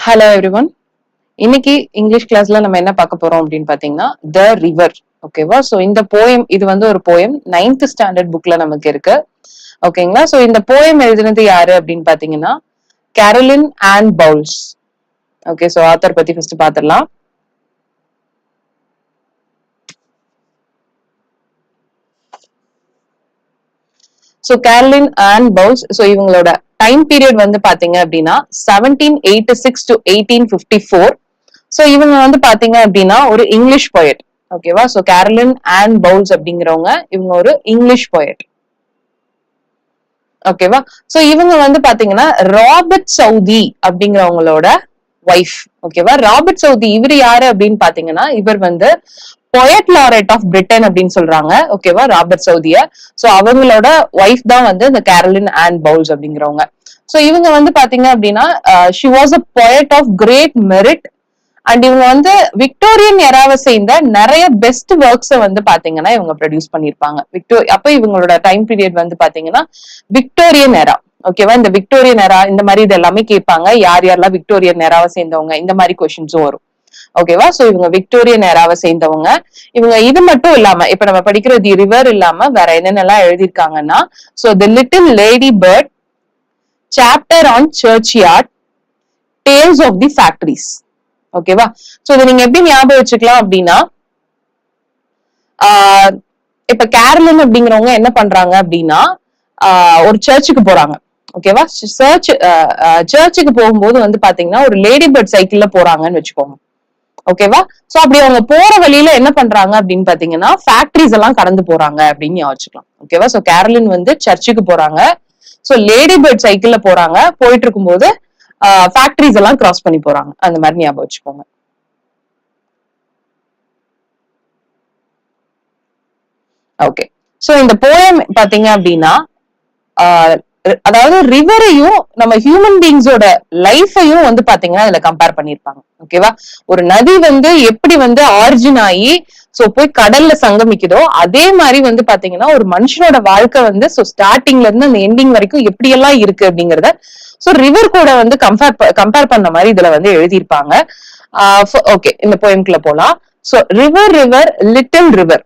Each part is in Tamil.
ஹலோ எவ்ரிவன் இன்னைக்கு இங்கிலீஷ் கிளாஸ்ல நம்ம என்ன பார்க்க போறோம் அப்படின்னு பாத்தீங்கன்னா த ரிவர் ஓகேவா சோ இந்த போயம் இது வந்து ஒரு போயம் நைன்த் ஸ்டாண்டர்ட் புக்ல நமக்கு இருக்கு. ஓகேங்களா சோ இந்த போயம் எழுதினது யாரு அப்படின்னு பாத்தீங்கன்னா Caroline and Bowles okay so author பத்தி first பாத்திரலாம் so Caroline and Bowles so இவங்களோட டைம் பீரியட் வந்து பாத்தீங்க அப்படின்னா seventeen eighty six to eighteen fifty four so இவங்க வந்து பாத்தீங்க அப்படின்னா ஒரு இங்கிலீஷ் போயட் ஓகேவா ஸோ கேரலின் அண்ட் பவுல்ஸ் அப்படிங்கிறவங்க இவங்க ஒரு இங்கிலீஷ் போயட் ஓகேவா சோ இவங்க வந்து பாத்தீங்கன்னா ராபர்ட் சவுதி அப்படிங்கிறவங்களோட ஒய்ஃப் ஓகேவா ராபர்ட் சவுதி இவர் யாரு அப்படின்னு பாத்தீங்கன்னா இவர் வந்து பொயட் லாரேட் ஆஃப் பிரிட்டன் அப்படின்னு சொல்றாங்க. ஓகேவா ராபர்ட் சவுதிய சோ அவங்களோட ஒய்ஃப் தான் வந்து இந்த கேரலின் அண்ட் பவுல்ஸ் அப்படிங்கிறவங்க. சோ இவங்க வந்து பாத்தீங்க அப்படின்னா she was a poet of great merit and இவங்க வந்து விக்டோரியன் எராவை சேர்ந்த நிறைய பெஸ்ட் ஒர்க்ஸை வந்து பாத்தீங்கன்னா இவங்க ப்ரொடியூஸ் பண்ணிருப்பாங்க விக்டோ அப்ப இவங்களோட டைம் பீரியட் வந்து பாத்தீங்கன்னா விக்டோரியன் எரா ஓகேவா இந்த விக்டோரியன் எரா இந்த மாதிரி இது எல்லாமே கேட்பாங்க. யார் யாரெல்லாம் விக்டோரியன் எராவை சேர்ந்தவங்க இந்த மாதிரி கொஸ்டின்ஸும் வரும். ஓகேவா சோ இவங்க விக்டோரியன் நேராவை சேர்ந்தவங்க. இவங்க இது மட்டும் இல்லாம இப்ப நம்ம படிக்கிற தி ரிவர் இல்லாம வேற என்னென்னலாம் எழுதியிருக்காங்கன்னா so the little lady bird chapter on churchyard tales of the factories ஓகேவா சோ இதை நீங்க எப்படி ஞாபகம் வச்சுக்கலாம் அப்படின்னா இப்ப கேரளன் அப்படிங்கிறவங்க என்ன பண்றாங்க அப்படின்னா ஒரு சர்ச்சுக்கு போறாங்க. ஓகேவா சர்ச் சர்ச்சுக்கு போகும்போது வந்து பாத்தீங்கன்னா ஒரு லேடி பேர்ட் சைக்கிள்ல போறாங்கன்னு வச்சுக்கோங்க. ஓகேவா சோ அப்படி அவங்க போற வழியில என்ன பண்றாங்க அப்படின்னு பாத்தீங்கன்னா ஃபேக்டரிஸ் எல்லாம் கடந்து போறாங்க அப்படின்னு யோசிச்சுக்கலாம். ஓகேவா சோ கேரளின் வந்து சர்ச்சுக்கு போறாங்க. சோ லேடி பேர்ட் சைக்கிள்ல போறாங்க. போயிட்டு இருக்கும்போது ஃபேக்டரிஸ் எல்லாம் கிராஸ் பண்ணி போறாங்க. அந்த மாதிரி ஞாபகம் வச்சுக்கோங்க. ஓகே சோ இந்த போயம் பாத்தீங்க அப்படின்னா அதாவது ரிவரையும் நம்ம ஹியூமன் பீங்ஸோட லைஃபையும் வந்து பாத்தீங்கன்னா இதுல கம்பேர் பண்ணிருப்பாங்க. ஓகேவா ஒரு நதி வந்து எப்படி வந்து ஆர்ஜின் ஆகி சோ போய் கடல்ல சங்கமிக்குதோ அதே மாதிரி வந்து பாத்தீங்கன்னா ஒரு மனுஷனோட வாழ்க்கை வந்து சோ ஸ்டார்டிங்ல இருந்து அந்த எண்டிங் வரைக்கும் எப்படி எல்லாம் இருக்கு அப்படிங்கறத சோ ரிவர் கூட வந்து கம்பேர் கம்பேர் பண்ண மாதிரி இதுல வந்து எழுதியிருப்பாங்க. ஓகே இந்த போயம்குள்ள போலாம். So river river little river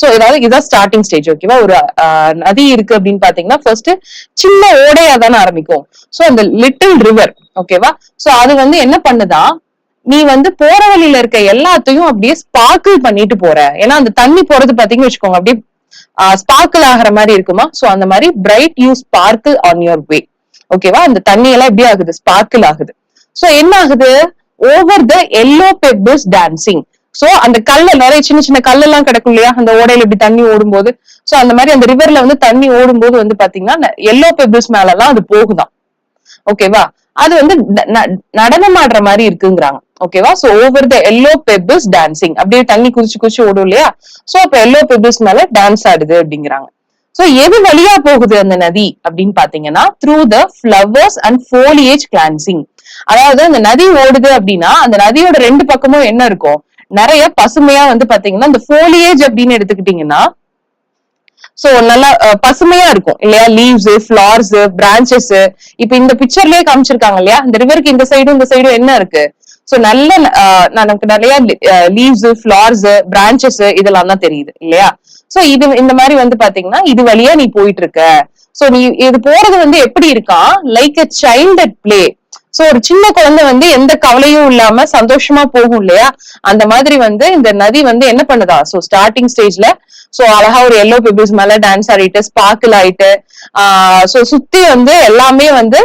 so ஏதாவது இதான் ஸ்டார்டிங் ஸ்டேஜ் ஓகேவா ஒரு நதி இருக்கு அப்படின்னு பாத்தீங்கன்னா ஃபர்ஸ்ட் சின்ன ஓடையா தானே ஆரம்பிக்கும். சோ அந்த லிட்டில் ரிவர் ஓகேவா சோ அது வந்து என்ன பண்ணுதா? நீ வந்து போற வழியில இருக்க எல்லாத்தையும் அப்படியே ஸ்பார்க்கிள் பண்ணிட்டு போற. ஏன்னா அந்த தண்ணி போறது பாத்தீங்கன்னு வச்சுக்கோங்க அப்படியே ஸ்பார்க்கிள் ஆகிற மாதிரி இருக்குமா? சோ அந்த மாதிரி bright you sparkle on your way? ஓகேவா அந்த தண்ணி எல்லாம் எப்படி ஆகுது? ஸ்பார்க்கிள் ஆகுது. சோ என்ன ஆகுது? Over the yellow pebbles dancing so அந்த கல்ல நிறைய சின்ன சின்ன கல்லெல்லாம் கிடக்கும் இல்லையா? அந்த ஓடையில இப்படி தண்ணி ஓடும்போது. சோ அந்த மாதிரி அந்த ரிவர்ல வந்து தண்ணி ஓடும்போது வந்து பாத்தீங்கன்னா எல்லோ பெபிள்ஸ் மேல எல்லாம் அது போகுதான். ஓகேவா அது வந்து நடனம் ஆடுற மாதிரி இருக்குங்கிறாங்க. ஓகேவா so over the yellow pebbles dancing அப்படியே தண்ணி குதிச்சு குதிச்சு ஓடும் இல்லையா? சோ அப்ப எல்லோ பெபிள்ஸ் மேல டான்ஸ் ஆடுது அப்படிங்கிறாங்க. சோ எது வழியா போகுது அந்த நதி அப்படின்னு பாத்தீங்கன்னா through the flowers and foliage glancing அதாவது அந்த நதி ஓடுது அப்படின்னா அந்த நதியோட ரெண்டு பக்கமும் என்ன இருக்கும்? நிறைய பசுமையா வந்து பாத்தீங்கன்னா இந்த ஃபோலியேஜ் அப்படின்னு எடுத்துக்கிட்டீங்கன்னா சோ நல்லா பசுமையா இருக்கும். இல்லையா? லீவ்ஸ் ஃபிளார்ஸ் பிரான்சஸ் இப்ப இந்த பிக்சர்லயே காமிச்சிருக்காங்க இல்லையா? இந்த ரிவருக்கு இந்த சைடும் இந்த சைடும் என்ன இருக்கு? சோ நல்ல நமக்கு நிறைய லீவ்ஸ் ஃபிளார்ஸ் பிரான்சஸ் இதெல்லாம் தான் தெரியுது இல்லையா? சோ இது இந்த மாதிரி வந்து பாத்தீங்கன்னா இது வழியா நீ போயிட்டு இருக்க. சோ நீ இது போறது வந்து எப்படி இருக்கான் like a child at play so ஒரு சின்ன குழந்தை வந்து எந்த கவலையும் இல்லாம சந்தோஷமா போகும் இல்லையா? அந்த மாதிரி வந்து இந்த நதி வந்து என்ன பண்ணுதா? சோ ஸ்டார்டிங் ஸ்டேஜ்ல சோ அழகா ஒரு எல்லோ பீபிள்ஸ் மேல டான்ஸ் ஆடிட்டு ஸ்பார்க்கிள் ஆயிட்டு ஆஹ் சோ சுத்தி வந்து எல்லாமே வந்து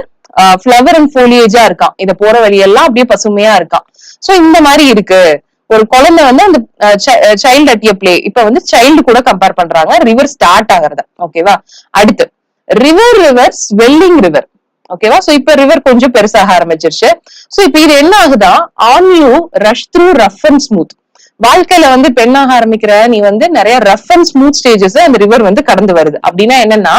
ஃபிளவர் அண்ட் ஃபோலியேஜா இருக்கான் இத போற வழியெல்லாம் அப்படியே பசுமையா இருக்கான் சோ இந்த மாதிரி இருக்கு. ஒரு குழந்தை வந்து அந்த சைல்டு அட்டிய பிளே இப்ப வந்து சைல்டு கூட கம்பேர் பண்றாங்க. ரிவர் ஸ்டார்ட் ஆகுறத. ஓகேவா அடுத்து. ரிவர் ரிவர் ஸ்வெல்லிங் ரிவர் ஓகேவா சோ இப்ப ரிவர் கொஞ்சம் பெருசாக ஆரம்பிச்சிருச்சு. சோ இப்ப இது என்ன ஆகுதா? On you rush through rough and smooth வாழ்க்கையில வந்து பெண்ணாக ஆரம்பிக்கிற நீ வந்து நிறைய ரஃப் அண்ட் ஸ்மூத் ஸ்டேஜஸ் அந்த ரிவர் வந்து கடந்து வருது. அப்படின்னா என்னன்னா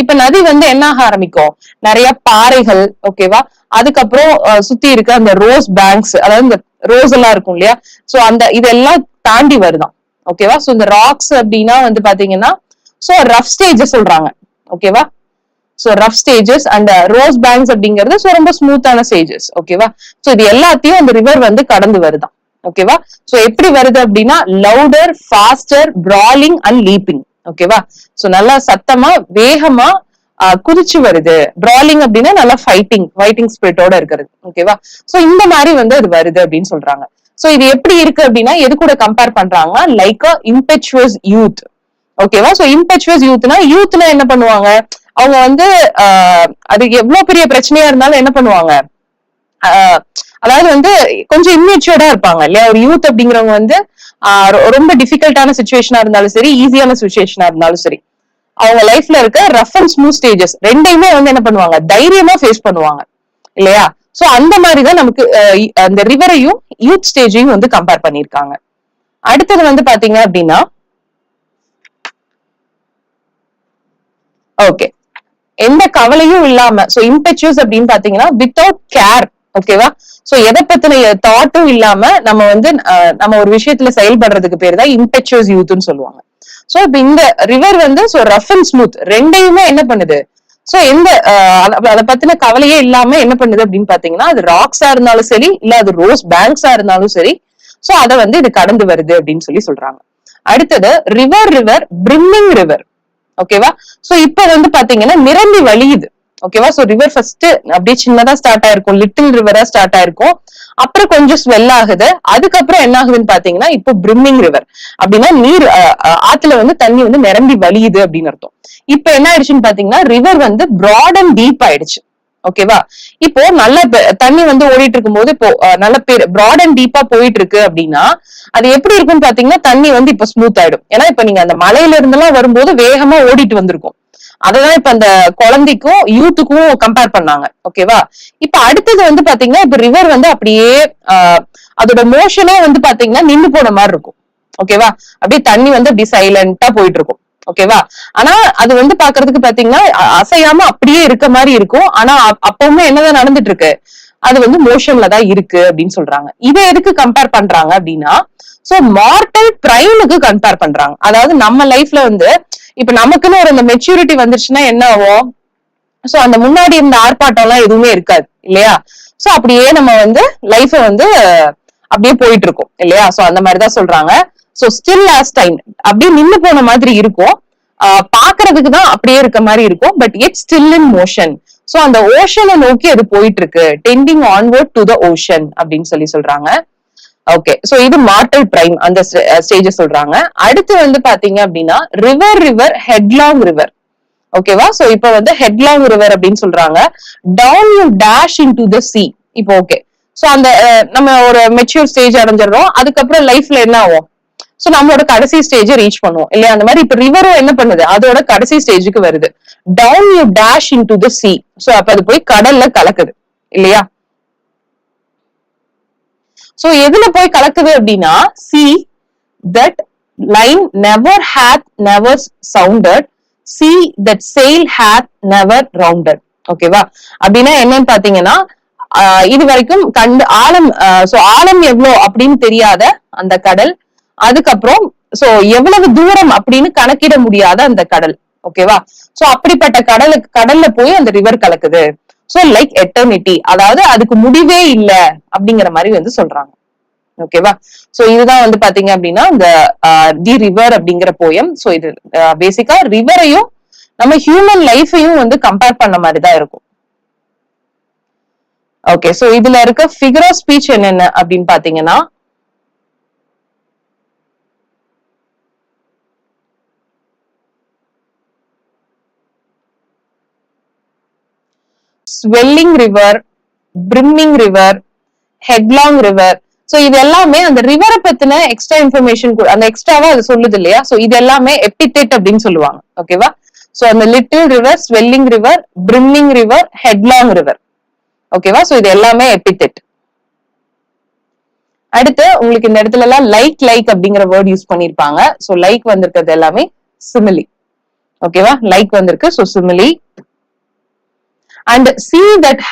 இப்ப நதி வந்து என்ன ஆக ஆரம்பிக்கும்? நிறைய பாறைகள் ஓகேவா அதுக்கப்புறம் சுத்தி இருக்க அந்த ரோஸ் பேங்க்ஸ் அதாவது இந்த ரோஸ் எல்லாம் இருக்கும் இல்லையா? சோ அந்த இதெல்லாம் தாண்டி வருதான். ஓகேவா சோ இந்த ராக்ஸ் அப்படின்னா வந்து பாத்தீங்கன்னா சோ ரஃப் ஸ்டேஜ் சொல்றாங்க. ஓகேவா so rough stages and rose banks அப்படிங்கிறது ஸோ ரொம்ப ஸ்மூத்தான ஸ்டேஜஸ் ஓகேவா ஸோ இது எல்லாத்தையும் அந்த ரிவர் வந்து கடந்து வருதான். ஓகேவா ஸோ எப்படி வருது அப்படின்னா louder faster brawling and leaping ஓகேவா ஸோ நல்லா சத்தமா வேகமா குதிச்சு வருது. பிராலிங் அப்படின்னா நல்லா ஃபைட்டிங் ஃபைட்டிங் ஸ்பிரிட்டோட இருக்கிறது. ஓகேவா சோ இந்த மாதிரி வந்து அது வருது அப்படின்னு சொல்றாங்க. சோ இது எப்படி இருக்கு அப்படின்னா எது கூட கம்பேர் பண்றாங்க லைக் அ இம்பெச்சுவஸ் யூத் ஓகேவா சோ இம்பெச்சுவஸ் யூத்னா யூத்னா என்ன பண்ணுவாங்க? அவங்க வந்து அது எவ்வளவு பெரிய பிரச்சனையா இருந்தாலும் என்ன பண்ணுவாங்க? அதாவது வந்து கொஞ்சம் இம்மெச்சூர்டா இருப்பாங்க இல்லையா? ஒரு யூத் அப்படிங்கிறவங்க வந்து ரொம்ப டிஃபிகல்ட்டான சுச்சுவேஷனா இருந்தாலும் சரி ஈஸியான சுச்சுவேஷனா இருந்தாலும் சரி அவங்க லைஃப்ல இருக்க ரஃப் அண்ட் ஸ்மூத் ஸ்டேஜஸ் ரெண்டையுமே வந்து என்ன பண்ணுவாங்க? தைரியமா ஃபேஸ் பண்ணுவாங்க இல்லையா? சோ அந்த மாதிரி தான் நமக்கு அந்த ரிவரையும் யூத் ஸ்டேஜையும் வந்து கம்பேர் பண்ணிருக்காங்க அடுத்தது வந்து பாத்தீங்க அப்படின்னா ஓகே எந்த கவலையும் இல்லாம சோ இம்பெச்சுவஸ் அப்படின்னு பாத்தீங்கன்னா வித்தவுட் கேர் ஓகேவா சோ எதை பத்தின தாட்டும் இல்லாம நம்ம வந்து நம்ம ஒரு விஷயத்துல செயல்படுறதுக்கு பேர் தான் இம்பெச்சுவஸ் யூத்னு சொல்லுவாங்க. சோ இப்ப இந்த ரிவர் வந்து சோ ரஃப் அண்ட் ஸ்மூத் ரெண்டையுமே என்ன பண்ணுது? சோ எந்த அதை அத பத்தின கவலையே இல்லாம என்ன பண்ணுது அப்படின்னு பாத்தீங்கன்னா அது ராக்ஸா இருந்தாலும் சரி இல்ல அது ரோஸ் பேங்க்ஸா இருந்தாலும் சரி சோ அத வந்து இது கடந்து வருது அப்படின்னு சொல்லி சொல்றாங்க. அடுத்தது ரிவர் ரிவர் பிரிம்மிங் ரிவர் ஓகேவா சோ இப்ப வந்து பாத்தீங்கன்னா நிரம்பி வழியுது. ஓகேவா சோ ரிவர் ஃபர்ஸ்ட் அப்படியே சின்னதா ஸ்டார்ட் ஆயிருக்கும். லிட்டில் ரிவரா ஸ்டார்ட் ஆயிருக்கும். அப்புறம் கொஞ்சம் ஸ்வெல் ஆகுது. அதுக்கப்புறம் என்ன ஆகுதுன்னு பாத்தீங்கன்னா இப்போ பிரிம்மிங் ரிவர் அப்படின்னா நீர் அஹ், ஆத்துல வந்து தண்ணி வந்து நிரம்பி வலியுது அப்படின்னு அர்த்தம். இப்ப என்ன ஆயிடுச்சுன்னு பாத்தீங்கன்னா ரிவர் வந்து ப்ராட் அண்ட் டீப் ஆயிடுச்சு. ஓகேவா இப்போ நல்ல தண்ணி வந்து ஓடிட்டு இருக்கும்போது இப்போ நல்ல நல்ல பிராட் அண்ட் டீப்பா போயிட்டு இருக்கு அப்படின்னா அது எப்படி இருக்கும்னு பாத்தீங்கன்னா தண்ணி வந்து இப்ப ஸ்மூத் ஆயிடும். ஏன்னா இப்ப நீங்க அந்த மலையில இருந்து எல்லாம் வரும்போது வேகமா ஓடிட்டு வந்திருக்கும். அததான் இப்ப அந்த குழந்தைக்கும் யூத்துக்கும் கம்பேர் பண்ணாங்க. ஓகேவா இப்ப அடுத்தது வந்து பாத்தீங்கன்னா இப்ப ரிவர் வந்து அப்படியே ஆஹ், அதோட மோஷனே வந்து பாத்தீங்கன்னா நின்னு போன மாதிரி இருக்கும். ஓகேவா அப்படியே தண்ணி வந்து அப்படி சைலண்டா போயிட்டு இருக்கும் ஓகேவா? ஆனா அது வந்து பாக்குறதுக்கு பாத்தீங்கன்னா அசையாம அப்படியே இருக்க மாதிரி இருக்கும். ஆனா அப்பவுமே என்னதான் நடந்துட்டு இருக்கு அது வந்து மோஷன்ல தான் இருக்கு அப்படின்னு சொல்றாங்க. இதை எதுக்கு கம்பேர் பண்றாங்க அப்படின்னா சோ மார்டல் பிரைமுக்கு கம்பேர் பண்றாங்க. அதாவது நம்ம லைஃப்ல வந்து இப்ப நமக்குன்னு ஒரு அந்த மெச்சூரிட்டி வந்துருச்சுன்னா என்ன ஆகும்? சோ அந்த முன்னாடி இருந்த ஆர்ப்பாட்டம் எல்லாம் எதுவுமே இருக்காது இல்லையா? சோ அப்படியே நம்ம வந்து லைஃப வந்து அப்படியே போயிட்டு இருக்கோம் இல்லையா? சோ அந்த மாதிரிதான் சொல்றாங்க. சோ ஸ்டில் லாஸ்ட் டைம் அப்படியே நின்னு போன மாதிரி இருக்கும். பாக்குறதுக்கு தான் அப்படியே இருக்க மாதிரி இருக்கும். But it still in motion so அந்த ஓஷனை நோக்கி அது போயிட்டு இருக்கு tending onward to the ocean அப்படின்னு சொல்லி சொல்றாங்க. ஓகே சோ இது மார்டல் பிரைம் அந்த ஸ்டேஜ சொல்றாங்க. அடுத்து வந்து பாத்தீங்க அப்படின்னா ரிவர் ரிவர் ஹெட்லாங் ரிவர் ஓகேவா சோ இப்போ வந்து ஹெட்லாங் ரிவர் அப்படின்னு சொல்றாங்க. Down you dash into the sea இப்போ ஓகே சோ அந்த நம்ம ஒரு மெச்சூர் ஸ்டேஜ் அடைஞ்சிடறோம். அதுக்கப்புறம் லைஃப்ல என்ன ஆகும்? சோ நம்மளோட கடைசி ஸ்டேஜ் ரீச் பண்ணுவோம். இல்லையா? அந்த மாதிரி இப்ப ரிவரும் என்ன பண்ணுது? அதோட கடைசி ஸ்டேஜுக்கு வருது. Down you dash into the sea so அப்ப அது போய் கடல்ல கலக்குது. இல்லையா? சோ எதுல போய் கலக்குது அப்படின்னா sea that line never hath never sounded sea that sail hath never rounded ஓகேவா அப்படின்னா என்னன்னு பாத்தீங்கன்னா இது வரைக்கும் கண்டு ஆழம் சோ ஆழம் எவ்வளோ அப்படின்னு தெரியாத அந்த கடல் அதுக்கப்புறம் சோ எவ்வளவு தூரம் அப்படின்னு கணக்கிட முடியாத அந்த கடல் ஓகேவா சோ அப்படிப்பட்ட கடலுக்கு கடல்ல போய் அந்த ரிவர் கலக்குது. சோ லைக் எட்டர்னிட்டி அதாவது அதுக்கு முடிவே இல்ல அப்படிங்கிற மாதிரி வந்து சொல்றாங்க. ஓகேவா சோ இதுதான் வந்து பாத்தீங்க அப்படின்னா இந்த தி ரிவர் அப்படிங்கிற போயம் சோ இது பேசிக்கா ரிவரையும் நம்ம ஹியூமன் லைஃபையும் வந்து கம்பேர் பண்ண மாதிரி தான் இருக்கும். ஓகே சோ இதுல இருக்க ஃபிகர் ஆஃப் ஸ்பீச் என்னென்ன அப்படின்னு பாத்தீங்கன்னா swelling river brimming river headlong river so இது எல்லாமே அந்த ரிவரை பத்தின எக்ஸ்ட்ரா இன்ஃபர்மேஷன் அந்த எக்ஸ்ட்ராவா அது சொல்லுது இல்லையா? சோ இது எல்லாமே எபிடெட் அப்படின்னு சொல்லுவாங்க. ஓகேவா சோ அந்த little river swelling river brimming river headlong river ஓகேவா சோ இது எல்லாமே எபிடெட் அடுத்து உங்களுக்கு இந்த இடத்துல எல்லாம் லைக் லைக் அப்படிங்கிற வேர்ட் யூஸ் பண்ணிருப்பாங்க. சோ லைக் வந்திருக்கிறது எல்லாமே சிமிலி ஓகேவா லைக் வந்திருக்கு. So simile and sea that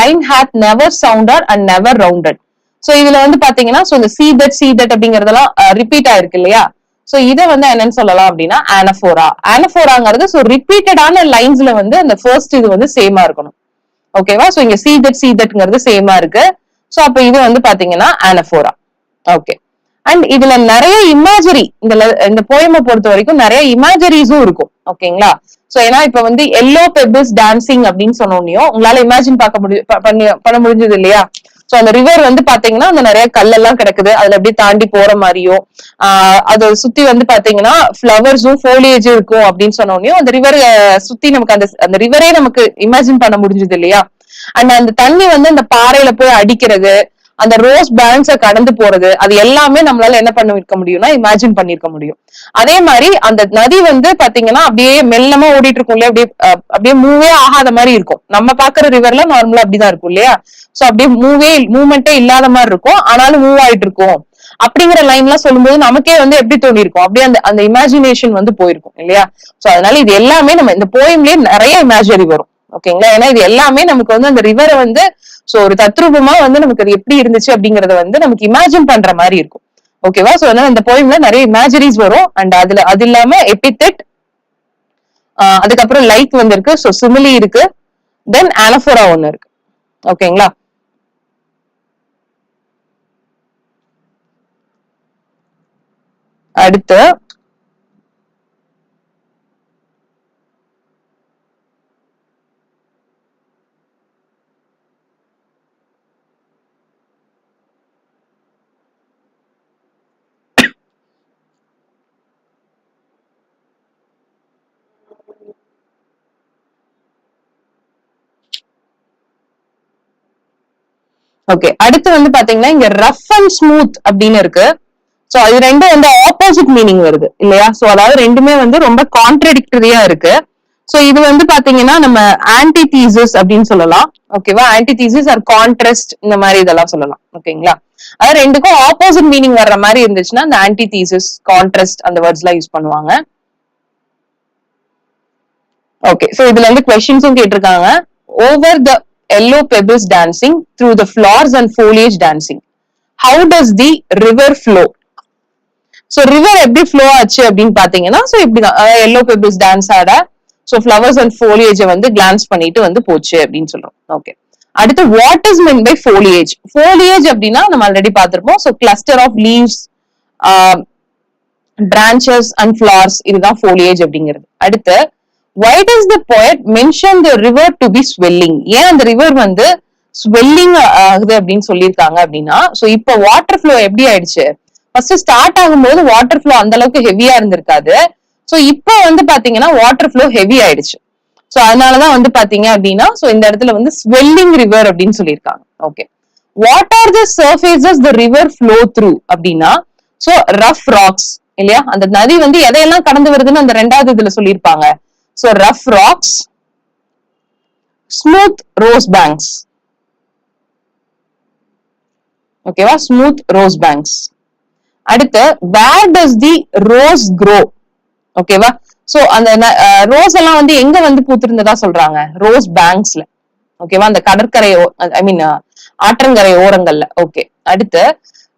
line hath never sounded and never rounded so இதுல வந்து பாத்தீங்கன்னா சோ இந்த சி தட் சி தட் அப்படிங்கறதெல்லாம் uh, ரிப்பீட் ஆயிருக்கு இல்லையா? சோ இதை வந்து என்னன்னு சொல்லலாம் அப்படின்னா ஆனஃபோரா ஆனஃபோராங்கிறது சோ ரிப்பீட்டடான லைன்ஸ்ல வந்து அந்த ஃபர்ஸ்ட் இது வந்து சேமா இருக்கணும். ஓகேவா சோ இங்க சி தட் சி தட்ங்கிறது சேமா இருக்கு. சோ அப்ப இது வந்து பாத்தீங்கன்னா ஆனஃபோரா ஓகே அண்ட் இதுல நிறைய இமேஜரி இந்த இந்த போயமை பொறுத்த வரைக்கும் நிறைய இமேஜரிஸும் இருக்கும். ஓகேங்களா சோ ஏன்னா இப்ப வந்து எல்லோ பெபிள்ஸ் டான்சிங் அப்படின்னு சொன்னோனையும் உங்களால இமேஜின் பார்க்க முடியும் பண்ணி பண்ண முடிஞ்சது இல்லையா? சோ அந்த ரிவர் வந்து பாத்தீங்கன்னா அந்த நிறைய கல்லெல்லாம் கிடக்குது. அதுல அப்படியே தாண்டி போற மாதிரியும் ஆஹ் அதை சுத்தி வந்து பாத்தீங்கன்னா ஃபிளவர்ஸும் ஃபோலியேஜும் இருக்கும் அப்படின்னு சொன்னோனையும் அந்த ரிவர் சுத்தி நமக்கு அந்த அந்த ரிவரே நமக்கு இமேஜின் பண்ண முடிஞ்சது இல்லையா? அண்ட் அந்த தண்ணி வந்து அந்த பாறையில போய் அடிக்கிறது அந்த ரோஸ் பேலன்ஸ கடந்து போறது அது எல்லாமே நம்மளால என்ன பண்ணிருக்க முடியும்னா இமேஜின் பண்ணிருக்க முடியும். அதே மாதிரி அந்த நதி வந்து பாத்தீங்கன்னா அப்படியே மெல்லமா ஓடிட்டு இருக்கும் இல்லையா? அப்படியே அப்படியே மூவே ஆகாத மாதிரி இருக்கும். நம்ம பாக்குற ரிவர்ல நார்மலா அப்படிதான் இருக்கும் இல்லையா? சோ அப்படியே மூவே மூவ்மெண்டே இல்லாத மாதிரி இருக்கும். ஆனாலும் மூவ் ஆயிட்டு இருக்கும். அப்படிங்கிற லைன் எல்லாம் சொல்லும்போது நமக்கே வந்து எப்படி தோணி இருக்கும் அப்படியே அந்த அந்த இமேஜினேஷன் வந்து போயிருக்கும் இல்லையா? சோ அதனால இது எல்லாமே நம்ம இந்த போயம்லயே நிறைய இமேஜரி வரும். ஓகேங்களா? ஏன்னா இது எல்லாமே நமக்கு வந்து அந்த ரிவரை வந்து சோ ஒரு தத்ரூபமா வந்து நமக்கு அது எப்படி இருந்துச்சு அப்படிங்கறத வந்து நமக்கு இமேஜின் பண்ற மாதிரி இருக்கும். ஓகேவா சோ அதனால இந்த போயம்ல நிறைய இமேஜரிஸ் வரும். அண்ட் அதுல அது இல்லாம எபித்தெட் அதுக்கப்புறம் லைக் வந்திருக்கு. சோ சிமிலி இருக்கு. தென் ஆனஃபோரா ஒண்ணு இருக்கு. ஓகேங்களா? அடுத்து ஓகே அடுத்து வந்து பாத்தீங்கன்னா இங்க ரஃப் அண்ட் ஸ்மூத் அப்படின்னு இருக்கு. சோ அது ரெண்டும் வந்து ஆப்போசிட் மீனிங் வருது இல்லையா? சோ அதாவது ரெண்டுமே வந்து ரொம்ப கான்ட்ரடிக்டரியா இருக்கு. சோ இது வந்து பாத்தீங்கன்னா நம்ம ஆன்டி தீசஸ் அப்படின்னு சொல்லலாம். ஓகேவா ஆன்டி தீசஸ் ஆர் கான்ட்ரஸ்ட் இந்த மாதிரி இதெல்லாம் சொல்லலாம். ஓகேங்களா அதாவது ரெண்டுக்கும் ஆப்போசிட் மீனிங் வர்ற மாதிரி இருந்துச்சுன்னா அந்த ஆன்டி தீசஸ் கான்ட்ரஸ்ட் அந்த வேர்ட்ஸ் எல்லாம் யூஸ் பண்ணுவாங்க. ஓகே சோ இதுல வந்து கொஸ்டின்ஸும் கேட்டிருக்காங்க. Over the yellow pebbles dancing through the flowers and foliage dancing how does the river flow so river எப்படி ஃப்ளோ ஆச்சு அப்படின்னு பாத்தீங்கன்னா சோ இப்படிதான் எல்லோ பெபிள்ஸ் டான்ஸ் ஆட சோ ஃபிளவர்ஸ் அண்ட் foliage வந்து கிளான்ஸ் பண்ணிட்டு வந்து போச்சு அப்படின்னு சொல்றோம். ஓகே அடுத்து what is mean by foliage foliage அப்படின்னா நம்ம ஆல்ரெடி பார்த்திருப்போம். So cluster of leaves branches and flowers இதுதான் ஃபோலியேஜ் அப்படிங்கிறது. அடுத்து why does the poet mention the river to be swelling ஏன் அந்த ரிவர் வந்து ஸ்வெல்லிங் ஆகுது அப்படின்னு சொல்லியிருக்காங்க அப்படின்னா சோ இப்போ வாட்டர் ஃப்ளோ எப்படி ஆயிடுச்சு? ஃபர்ஸ்ட் ஸ்டார்ட் ஆகும்போது வாட்டர் ஃப்ளோ அந்த அளவுக்கு ஹெவியா இருந்திருக்காது. சோ இப்போ வந்து பாத்தீங்கன்னா வாட்டர் ஃப்ளோ ஹெவி ஆயிடுச்சு. ஸோ அதனாலதான் வந்து பாத்தீங்க அப்படின்னா சோ இந்த இடத்துல வந்து ஸ்வெல்லிங் ரிவர் அப்படின்னு சொல்லியிருக்காங்க. Okay what are the surfaces the river flow through அப்படின்னா சோ ரஃப் ராக்ஸ் இல்லையா? அந்த நதி வந்து எதையெல்லாம் கடந்து வருதுன்னு அந்த ரெண்டாவது இதுல சொல்லியிருப்பாங்க. So rough rocks smooth rose banks ஓகேவா ஸ்மூத் ரோஸ் பேங்க்ஸ் அடுத்து where does the rose grow ஓகேவா சோ அந்த ரோஸ் எல்லாம் வந்து எங்க வந்து பூத்திருந்ததா சொல்றாங்க? ரோஸ் பேங்க்ஸ்ல ஓகேவா அந்த கடற்கரை ஐ மீன் ஆற்றங்கரை ஓரங்கள்ல. ஓகே அடுத்து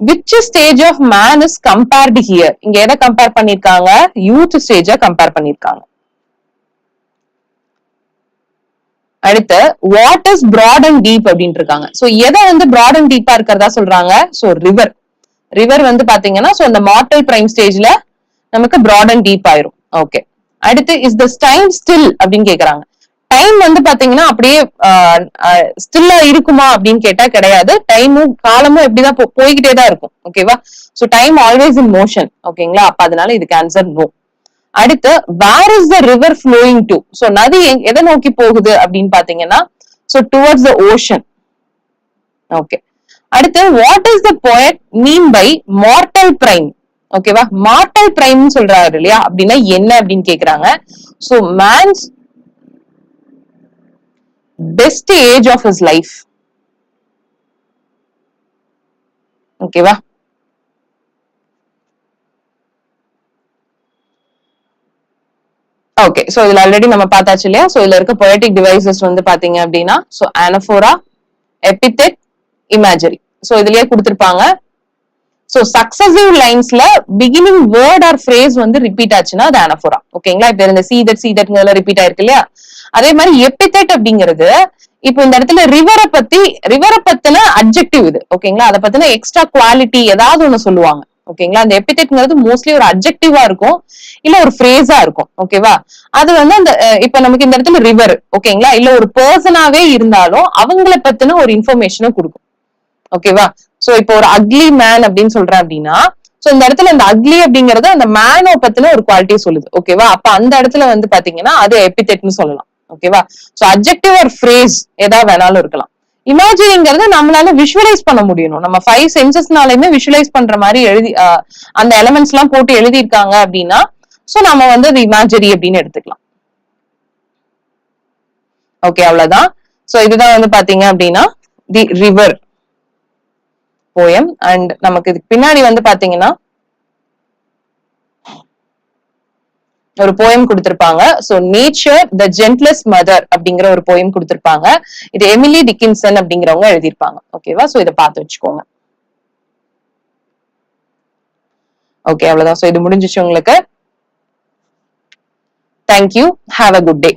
which stage of man is compared here இங்க எதை கம்பேர் பண்ணிருக்காங்க? யூத் ஸ்டேஜ கம்பேர் பண்ணிருக்காங்க. அடுத்து what is broad and deep அப்படின்னு இருக்காங்க சோ எதை வந்து பிராட் அண்ட் டீப்பா இருக்கிறதா சொல்றாங்க? சோ ரிவர் ரிவர் வந்து பாத்தீங்கன்னா சோ அந்த மார்டல் பிரைம் ஸ்டேஜ்ல நமக்கு பிராட் அண்ட் டீப் ஆயிரும். ஓகே அடுத்து இஸ் த டைம் ஸ்டில் அப்படின்னு கேக்குறாங்க. டைம் வந்து பாத்தீங்கன்னா அப்படியே ஸ்டில்லா இருக்குமா அப்படின்னு கேட்டா கிடையாது. டைமும் காலமும் எப்படிதான் போ- போய்கிட்டே தான் இருக்கும் ஓகேவா so time always in motion ஓகேங்களா அப்ப அதனால இதுக்கு ஆன்சர் நோ அடுத்து where is the river flowing to so நதி எதை நோக்கி போகுது அப்படின்னு பாத்தீங்கன்னா so towards the ocean okay அடுத்து what is the poet mean by mortal prime ஓகேவா மார்டல் பிரைம் சொல்றாரு இல்லையா? அப்படின்னா என்ன அப்படின்னு கேக்குறாங்க. So man's best age of his life ஓகேவா ஓகே சோ இதுல ஆல்ரெடி நம்ம பார்த்தாச்சு இல்லையா? சோ இதுல இருக்க பொயட்டிக் டிவைசஸ் வந்து பாத்தீங்க அப்படின்னா so anaphora epithet imagery so இதுலயே கொடுத்துருப்பாங்க. சோ சக்சசிவ் லைன்ஸ்ல பிகினிங் வேர்ட் ஆர் ஃப்ரேஸ் வந்து ரிப்பீட் ஆச்சுன்னா அது அனஃபோரா ஓகேங்களா இப்ப இந்த சீதட் சீதட்ங்கிறதுல ரிப்பீட் ஆயிருக்கு இல்லையா? அதே மாதிரி எபித்தெட் அப்படிங்கிறது இப்போ இந்த இடத்துல ரிவரை பத்தி ரிவரை பத்தின அப்ஜெக்டிவ் இது. ஓகேங்களா அதை பத்தின எக்ஸ்ட்ரா குவாலிட்டி ஏதாவது ஒண்ணு சொல்லுவாங்க. ஓகேங்களா? அந்த எபித்தட்ங்கிறது மோஸ்ட்லி ஒரு அப்ஜெக்டிவா இருக்கும். இல்ல ஒரு ஃப்ரேஸா இருக்கும். ஓகேவா? அது வந்து அந்த இப்ப நமக்கு இந்த இடத்துல ரிவர் ஓகேங்களா? இல்ல ஒரு பர்சனாவே இருந்தாலும் அவங்கள பத்தின ஒரு இன்ஃபர்மேஷனும் கொடுக்கும். ஓகேவா? சோ இப்போ ஒரு அக்லி மேன் அப்படின்னு சொல்றேன் அப்படின்னா சோ இந்த இடத்துல இந்த அக்லி அப்படிங்கறது அந்த மேனோ பத்தின ஒரு குவாலிட்டி சொல்லுது. ஓகேவா? அப்ப அந்த இடத்துல வந்து பாத்தீங்கன்னா அது எபித்தெட்னு சொல்லலாம். ஓகேவா? சோ அப்ஜெக்டிவ் ஒரு ஃப்ரேஸ் ஏதாவது வேணாலும் இருக்கலாம். இமேஜினிங்கிறது நம்மளால விஷுவலைஸ் பண்ண முடியணும். நம்ம ஃபைவ் சென்சஸ்னாலையுமே விஷுவலைஸ் பண்ற மாதிரி எழுதி அந்த எலமெண்ட்ஸ் எல்லாம் போட்டு எழுதியிருக்காங்க அப்படின்னா சோ நம்ம வந்து அது இமேஜரி அப்படின்னு எடுத்துக்கலாம். ஓகே அவ்வளவுதான். சோ இதுதான் வந்து பாத்தீங்க அப்படின்னா தி ரிவர் போயம் அண்ட் நமக்கு இதுக்கு பின்னாடி வந்து பாத்தீங்கன்னா ஒரு போயம் கொடுத்திருப்பாங்க. So nature the gentlest mother அப்படிங்கிற ஒரு போயம் கொடுத்திருப்பாங்க. இது எமிலி டிக்கின்சன் அப்படிங்கிறவங்க எழுதியிருப்பாங்க. ஓகேவா சோ இதை பார்த்து வச்சுக்கோங்க. ஓகே அவ்வளவுதான். சோ இது முடிஞ்சிச்சு உங்களுக்கு. Thank you have a good day